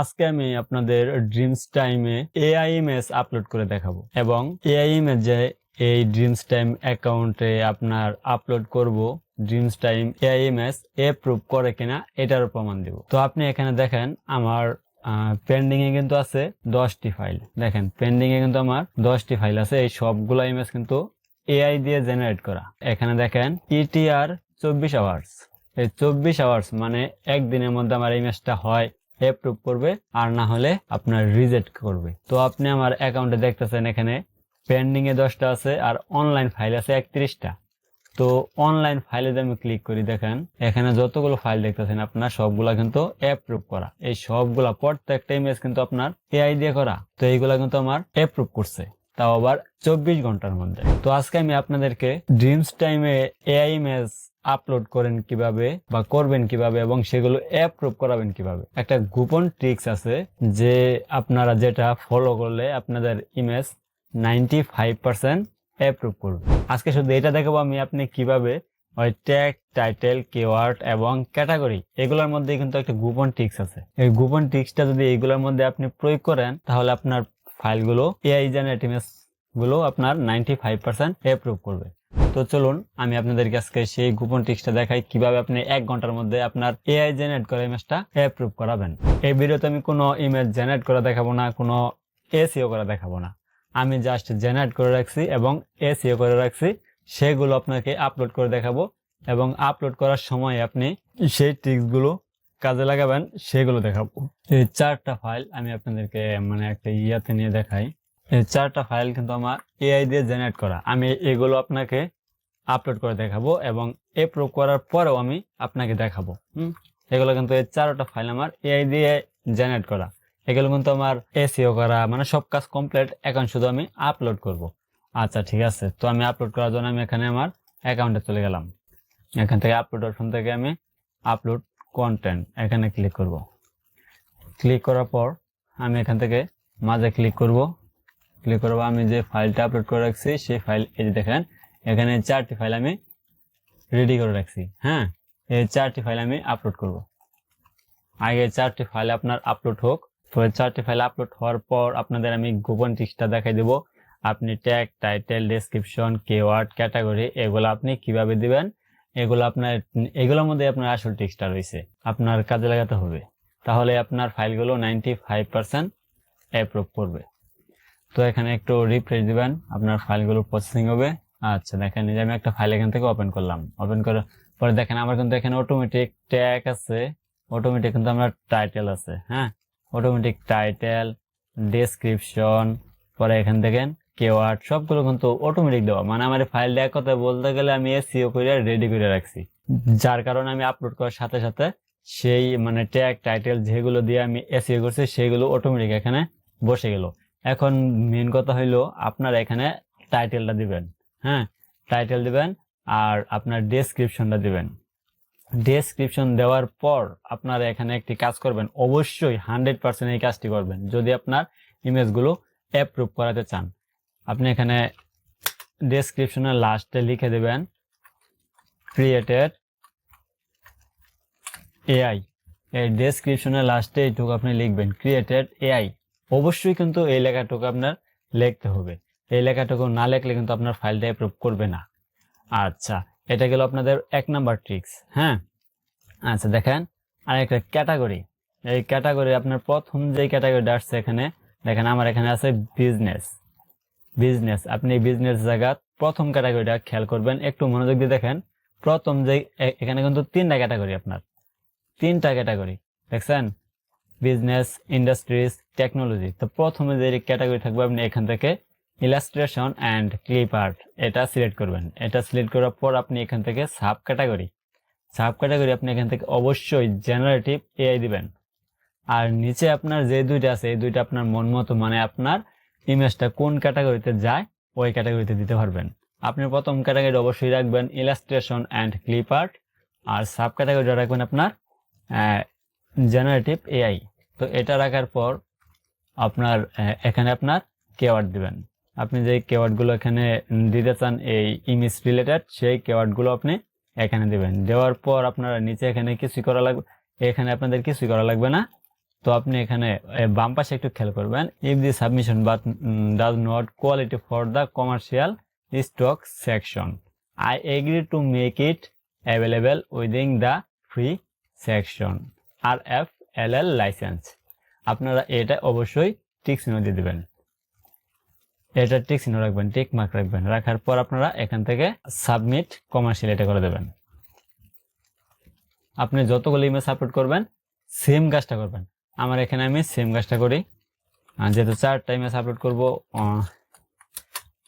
আজকে আমি আপনাদের ড্রিমস টাইমে এআই ইমেজ আপলোড করে দেখাবো। এবং এআই ইমেজ এই ড্রিমস টাইম অ্যাকাউন্টে আপনার আপলোড করব Dreamstime AI image approve করে কিনা এটারও প্রমাণ দিব। তো আপনি এখানে দেখেন আমার পেন্ডিং এ কিন্তু আছে দশটি ফাইল দেখেন পেন্ডিং এ কিন্তু আমার দশটি ফাইল আছে। এই সবগুলো ইমেজ কিন্তু এআই দিয়ে জেনারেট করা। এখানে দেখেন E ইটিআর চব্বিশ আওয়ার্স এই চব্বিশ আওয়ার্স মানে একদিনের মধ্যে আমার ইমেজটা হয় অ্যাপ্রুভ করবে আর না হলে আপনার রিজেক্ট করবে। তো আপনি আমার অ্যাকাউন্টে দেখতেছেন এখানে পেন্ডিং এ দশটা আছে আর অনলাইন ফাইল আছে একত্রিশটা। তো অনলাইন ফাইলে যদি আমি ক্লিক করি, দেখেন, এখানে যতগুলো ফাইল দেখতেছেন আপনার, সবগুলা কিন্তু অ্যাপ্রুভ করা। এই সবগুলা প্রত্যেকটা ইমেজ কিন্তু আপনার এআই দিয়ে করা। তো এইগুলা কিন্তু আমার অ্যাপ্রুভ করছে। তাও আবার চব্বিশ ঘণ্টার মধ্যে। তো আজকে আমি আপনাদেরকে ড্রিমস টাইমে এআই ইমেজ আপলোড করেন কীভাবে বা করবেন কীভাবে এবং সেগুলো অ্যাপ্রুভ করাবেন কীভাবে। একটা গোপন ট্রিক্স আছে যে আপনারা যেটা ফলো করলে আপনাদের image ninety five percent approve করবে। আজকে শুধু এটা দেখাবো আমি আপনি কীভাবে ওই ট্যাগ টাইটেল কিওয়ার্ড এবং ক্যাটাগরি এগুলোর মধ্যে কিন্তু একটা গোপন ট্রিক্স আছে। এই গোপন ট্রিক্সটা যদি এগুলোর মধ্যে আপনি প্রয়োগ করেন তাহলে আপনার ফাইলগুলো এআই জেনারেট ইমেজগুলো আপনার নাইনটি ফাইভ পার্সেন্ট অ্যাপ্রুভ করবে। তো চলুন, আমি আপনাদেরকে আজকে সেই গোপন ট্রিক্সটা দেখাই, কীভাবে আপনি এক ঘণ্টার মধ্যে আপনার এআই জেনারেট করা ইমেজটা অ্যাপ্রুভ করাবেন। এই ভিডিওতে আমি কোনো ইমেজ জেনারেট করে দেখাবো না, কোনো এসিও করে দেখাবো না। আমি জাস্ট জেনারেট করে রাখছি এবং এসিও করে রাখছি, সেগুলো আপনাকে আপলোড করে দেখাবো এবং আপলোড করার সময় আপনি সেই ট্রিক্সগুলো কাজে লাগাবেন, সেগুলো দেখাবো। এই চারটা ফাইল আমি আপনাদেরকে মানে একটা ইয়াতে নিয়ে দেখাই। এই চারটা ফাইল কিন্তু আমার এআই দিয়ে জেনারেট করা। আমি এগুলো আপনাকে আপলোড করে দেখাবো এবং এপ্রুভ করার পরেও আমি আপনাকে দেখাবো। হুম? এগুলো কিন্তু এই চারটা ফাইল আমার এআই দিয়ে জেনারেট করা। এগুলো কিন্তু আমার এসিও করা মানে সব কাজ কমপ্লিট এখন শুধু আমি আপলোড করব। আচ্ছা ঠিক আছে। তো আমি আপলোড করার জন্য আমি এখানে আমার অ্যাকাউন্টে চলে গেলাম। এখান থেকে আপলোড অপশন থেকে আমি আপলোড কন্টেন্ট এখানে ক্লিক করব। ক্লিক করার পর আমি এখান থেকে মাঝে ক্লিক করব। ক্লিক করব, আমি যে ফাইলটা আপলোড করে রাখছি, সেই ফাইল এই যে দেখেন, এখানে চারটি ফাইল আমি রেডি করে রাখছি হ্যাঁ? এই চারটি ফাইল আমি আপলোড করব। আগে চারটি ফাইল আপনার আপলোড হোক তো চারটি ফাইল আপলোড হওয়ার পর আপনাদের আমি গোপন টিক্সটা দেখাই দেব। আপনি tag title description keyword category এগুলো আপনি কীভাবে দিবেন? এগুলো আপনার, এগুলোর মধ্যে আপনার আসল টিক্সটা রয়েছে, আপনার কাজে লাগাতে হবে। তাহলে আপনার ফাইলগুলো নাইনটি ফাইভ পার্সেন্ট অ্যাপ্রুভ করবে। তো এখানে একটু রিফ্রেশ দিবেন, আপনার ফাইলগুলো প্রসেসিং হবে। আচ্ছা দেখেন যে আমি একটা ফাইল এখান থেকে ওপেন করলাম। ওপেন করার পরে দেখেন আমার কিন্তু এখানে অটোমেটিক ট্যাগ আছে অটোমেটিক কিন্তু আমার টাইটেল আছে হ্যাঁ? অটোমেটিক টাইটেল ডেসক্রিপশন পরে এখান দেখেন কেওয়ার্ড সবগুলো কিন্তু অটোমেটিক দেওয়া। মানে আমার ফাইলটা এক কথা বলতে গেলে আমি এসিও করে রেডি করে রাখছি। যার কারণে আমি আপলোড করার সাথে সাথে সেই মানে ট্যাগ টাইটেল যেগুলো দিয়ে আমি এসিও করছি, সেগুলো অটোমেটিক এখানে বসে গেল। এখন মেন কথা হইল, আপনার এখানে টাইটেলটা দিবেন হ্যাঁ? টাইটেল দিবেন আর আপনার ডেসক্রিপশনটা দিবেন। ডেসক্রিপশন দেওয়ার পর আপনারা এখানে একটি কাজ করবেন, অবশ্যই হান্ড্রেড পার্সেন্ট এই কাজটি করবেন, যদি আপনার ইমেজগুলো অ্যাপ্রুভ করাতে চান। আপনি এখানে ডেসক্রিপশনের লাস্টে লিখে দেবেন ক্রিয়েটেড এআই এই ডেসক্রিপশনের লাস্টে এইটুকু আপনি লিখবেন ক্রিয়েটেড এআই অবশ্যই কিন্তু এই লেখাটুকু আপনার লিখতে হবে। এই লেখাটুকু না লিখলে কিন্তু আপনার ফাইলটা অ্যাপ্রুভ করবে না। আচ্ছা এটা গেল আপনাদের এক নাম্বার ট্রিক্স হ্যাঁ? আচ্ছা দেখেন আর একটা ক্যাটাগরি এই ক্যাটাগরি আপনার প্রথম যে ক্যাটাগরিটা আসছে এখানে, দেখেন আমার এখানে আছে বিজনেস বিজনেস আপনি বিজনেস জায়গা প্রথম ক্যাটাগরিটা খেয়াল করবেন। একটু মনোযোগ দিয়ে দেখেন, প্রথম যে এখানে কিন্তু তিনটা ক্যাটাগরি আপনার। তিনটা ক্যাটাগরি দেখছেন? বিজনেস ইন্ডাস্ট্রিজ টেকনোলজি তো প্রথমে যে ক্যাটাগরি থাকবে আপনি এখান থেকে ইলাস্ট্রেশন অ্যান্ড ক্লিপ আর্ট এটা সিলেক্ট করবেন। এটা সিলেক্ট করার পর আপনি এখান থেকে সাব ক্যাটাগরি সাব ক্যাটাগরি আপনি এখান থেকে অবশ্যই জেনারেটিভ এআই দিবেন। আর নিচে আপনার যে দুইটা আছে, এই দুইটা আপনার মন মতো মানে আপনার ইমেজটা কোন ক্যাটাগরিতে যায়, ওই ক্যাটাগরিতে দিতে পারবেন। আপনি প্রথম ক্যাটাগরি অবশ্যই রাখবেন ইলাস্ট্রেশন অ্যান্ড ক্লিপ আর্ট আর সাব ক্যাটাগরিটা রাখবেন আপনার জেনারেটিভ এআই তো এটা রাখার পর আপনার এখানে আপনার কেওয়ার্ড দিবেন। আপনি যে কেওয়ার্ডগুলো এখানে দিতে চান, এই ইমেজ রিলেটেড সেই কেওয়ার্ডগুলো আপনি এখানে দিবেন। দেওয়ার পর আপনারা নিচে এখানে কিছুই করা লাগবে, এখানে আপনাদের কিছুই করা লাগবে না। তো আপনি এখানে বাম পাশে একটু খেয়াল করবেন। If the submission but does not quality for the commercial stock section I agree to make it available within the free section R F L L license. আপনারা এটা অবশ্যই টিক দিয়ে দেবেন। এটা টিক চিহ্ন রাখবেন, টিক মার্ক রাখবেন। রাখার পর আপনারা এখান থেকে সাবমিট কমার্শিয়াল এটা করে দেবেন। আপনি যতগুলো ইমেজ আপলোড করবেন, সেম কাজটা করবেন। আমার এখানে আমি সেম কাজটা করি। যেহেতু চারটা ইমেজ আপলোড করব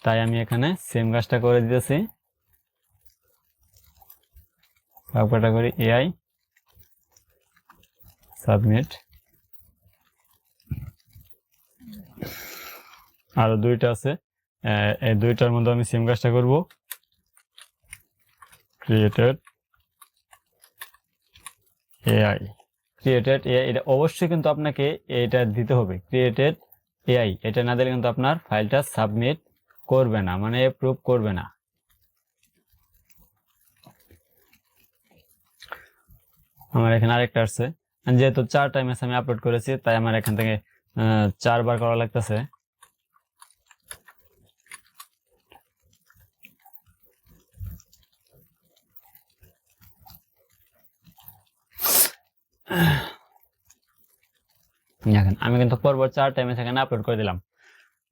তাই আমি এখানে সেম কাজটা করে দিতেছি। করি এআই সাবমিট। আরও দুইটা আছে। এই দুইটার মধ্যে আমি সেম কাজটা করব। ক্রিয়েটেড এআই ক্রিয়েটেড এআই এটা অবশ্যই কিন্তু আপনাকে এটা দিতে হবে। ক্রিয়েটেড এআই এটা না দিলে কিন্তু আপনার ফাইলটা সাবমিট করবে না মানে প্রুভ করবে না। আমার এখানে আরেকটা আসছে। যেহেতু চার টাইমে আমি আপলোড করেছি, তাই আমার এখান থেকে চারবার করা লাগতেছে। দেখেন, আমি কিন্তু পরপর চার টাইমে সেখানে আপলোড করে দিলাম।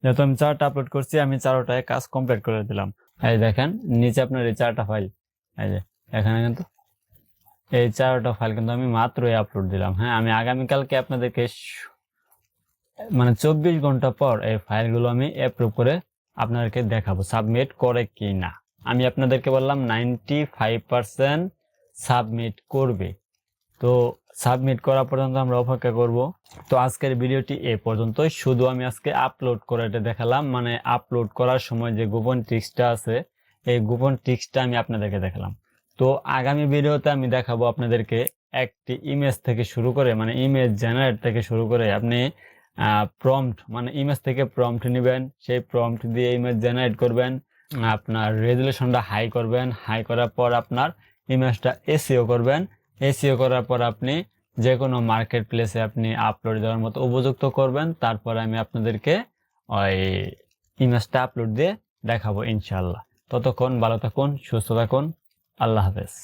যেহেতু আমি চারটা আপলোড করছি, আমি চারোটায় কাজ কমপ্লিট করে দিলাম। এই দেখেন, নিচে আপনার এই চারটা ফাইল এই যে, এখানে কিন্তু এই চারটা ফাইল কিন্তু আমি মাত্রই আপলোড দিলাম। হ্যাঁ আমি আগামীকালকে আপনাদেরকে মানে চব্বিশ ঘণ্টা পর এই ফাইলগুলো আমি অ্যাপ্রুভ করে আপনাদেরকে দেখাবো সাবমিট করে কি না আমি আপনাদেরকে বললাম নাইনটি ফাইভ পার্সেন্ট সাবমিট করবে। তো সাবমিট করা পর্যন্ত আমরা অপেক্ষা করব। তো আজকের ভিডিওটি এ পর্যন্তই। শুধু আমি আজকে আপলোড করে এটা দেখালাম মানে আপলোড করার সময় যে গোপন ট্রিক্সটা আছে, এই গোপন ট্রিক্সটা আমি আপনাদেরকে দেখালাম। তো আগামী ভিডিওতে আমি দেখাবো আপনাদেরকে একটি ইমেজ থেকে শুরু করে মানে ইমেজ জেনারেট থেকে শুরু করে আপনি প্রম্পট মানে ইমেজ থেকে প্রম্পট নেবেন। সেই প্রম্পট দিয়ে ইমেজ জেনারেট করবেন, আপনার রেজুলেশনটা হাই করবেন। হাই করার পর আপনার ইমেজটা এসিও করবেন। এসিও করার পর আপনি যে কোনো মার্কেট প্লেসে আপনি আপলোড দেওয়ার মতো উপযুক্ত করবেন। তারপর আমি আপনাদেরকে ওই ইমেজটা আপলোড দিয়ে দেখাবো ইনশাল্লাহ ততক্ষণ ভালো থাকুন, সুস্থ থাকুন। আল্লাহ হাফেজ।